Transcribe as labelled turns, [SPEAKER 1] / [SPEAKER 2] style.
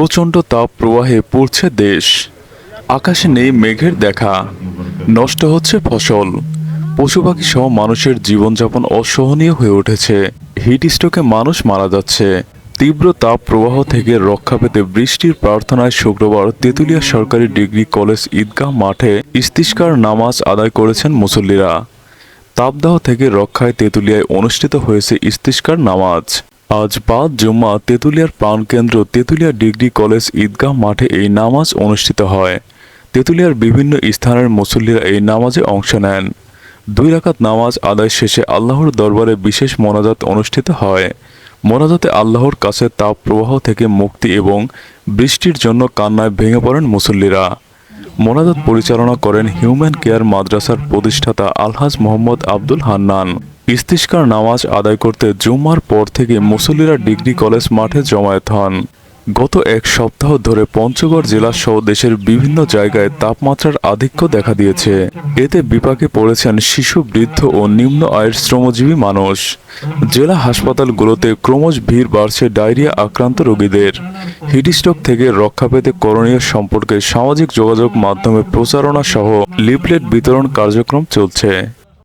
[SPEAKER 1] প্রচণ্ড তাপ প্রবাহে পড়ছে দেশ। আকাশে নেই মেঘের দেখা। নষ্ট হচ্ছে ফসল। পশু পাখি সহ মানুষের জীবনযাপন অসহনীয় হয়ে উঠেছে। হিট স্ট্রোকে মানুষ মারা যাচ্ছে। তীব্র তাপ প্রবাহ থেকে রক্ষা পেতে বৃষ্টির প্রার্থনায় শুক্রবার তেঁতুলিয়া সরকারি ডিগ্রি কলেজ ঈদগাহ মাঠে ইস্তিস্কার নামাজ আদায় করেছেন মুসল্লিরা। তাপদাহ থেকে রক্ষায় তেঁতুলিয়ায় অনুষ্ঠিত হয়েছে ইস্তিস্কার নামাজ। আজ বাদ জুম্মা তেঁতুলিয়ার প্রাণকেন্দ্র তেঁতুলিয়া ডিগ্রি কলেজ ঈদগাহ মাঠে এই নামাজ অনুষ্ঠিত হয়। তেঁতুলিয়ার বিভিন্ন স্থানের মুসল্লিরা এই নামাজে অংশ নেন। দুই রাকাত নামাজ আদায় শেষে আল্লাহর দরবারে বিশেষ মোনাজাত অনুষ্ঠিত হয়। মোনাজাতে আল্লাহর কাছে তাপ প্রবাহ থেকে মুক্তি এবং বৃষ্টির জন্য কান্নায় ভেঙে পড়েন মুসল্লিরা। মোনাজাত পরিচালনা করেন হিউম্যান কেয়ার মাদ্রাসার প্রতিষ্ঠাতা আলহাজ মোহাম্মদ আব্দুল হান্নান। ইস্তিস্কার নামাজ আদায় করতে জুম্মার পর থেকে মুসল্লিরা ডিগ্রি কলেজ মাঠে জমায়েত হন। গত এক সপ্তাহ ধরে পঞ্চগড় জেলা সহ দেশের বিভিন্ন জায়গায় তাপমাত্রার আধিক্য দেখা দিয়েছে। এতে বিপাকে পড়েছেন শিশু, বৃদ্ধ ও নিম্ন আয়ের শ্রমজীবী মানুষ। জেলা হাসপাতালগুলোতে ক্রমশ ভিড় বাড়ছে ডায়রিয়া আক্রান্ত রোগীদের। হিটস্ট্রোক থেকে রক্ষা পেতে করণীয় সম্পর্কে সামাজিক যোগাযোগ মাধ্যমে প্রচারণা সহ লিফলেট বিতরণ কার্যক্রম চলছে।